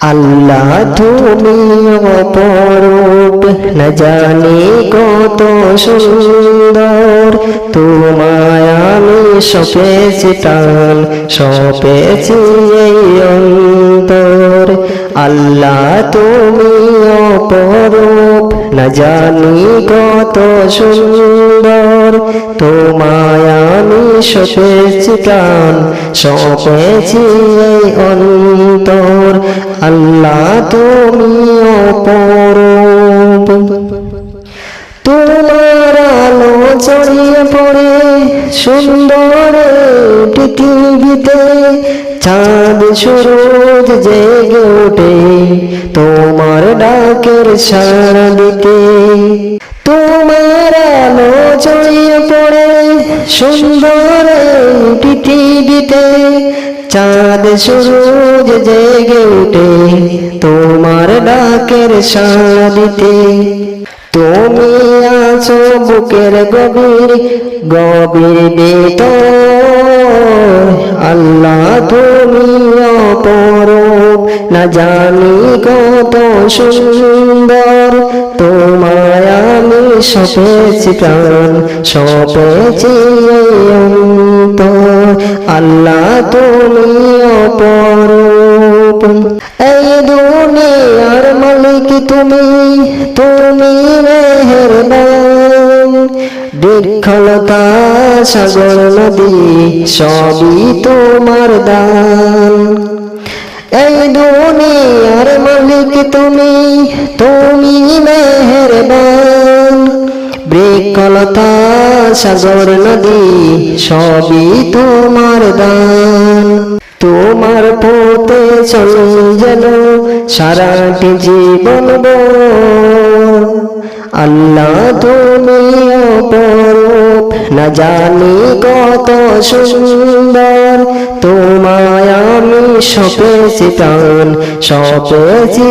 আল্লাহ তুমি অপরূপ। না জানি কত সুন্দর। তোমায় আমি সপেছি টান সপেছি এই অন্তর। আল্লাহ তুমি অপরূপ। না জানি কত সুন্দর। তোমায় আমি সপেছি টান সপেছি এই অন্তর। আল্লাহ তুমি অপরূপ। তোমার আলো ছড়িয়ে পড়ে সুন্দর পৃথিবীতে চাঁদ সুরজ জেগে ওঠে তোমার ডাকের সারা দিতে তোমার আলো ছড়িয়ে সুন্দর পৃথিবীতে চাঁদ সূরজ জেগে উঠে তোমার ডাকের সাড়া তুমি আছো বুকের গভীর গভীর ভিতর। আল্লাহ, তুমি অপরূপ। না জানি কত সুন্দর। তোমায় আমি সপেছি প্রাণ। সপেছি আল্লাহ তুমি অপরূপ। এই দুনিয়ার মালিক তুমি তুমি মেহেরবান। বৃক্ষলতা সাগর নদী, সবই তোমার দান। এই দুনিয়ার মালিক তুমি তুমি মেহেরবান। বৃক্ষলতা সাগর নদী, সবই তোমার দান। তোমার পথে চলে যেন সারাটি জীবন। আল্লাহ তুমি না জানি কত সুন্দর। তোমায় আমি সপেছি প্রাণ সপেছি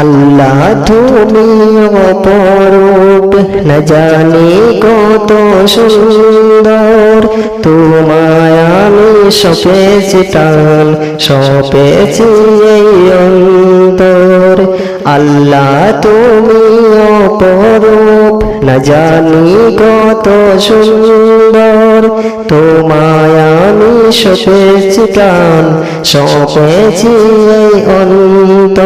আল্লাহ তুমি অপরূপ, না জানি কত সুন্দর। তোমায় আমি সপেছি টান সপেছি এই অন্তর। আল্লাহ তুমি অপরূপ, না জানি কত সুন্দর। তোমায় আমি সপেছি টান সপেছি এই অন্তর।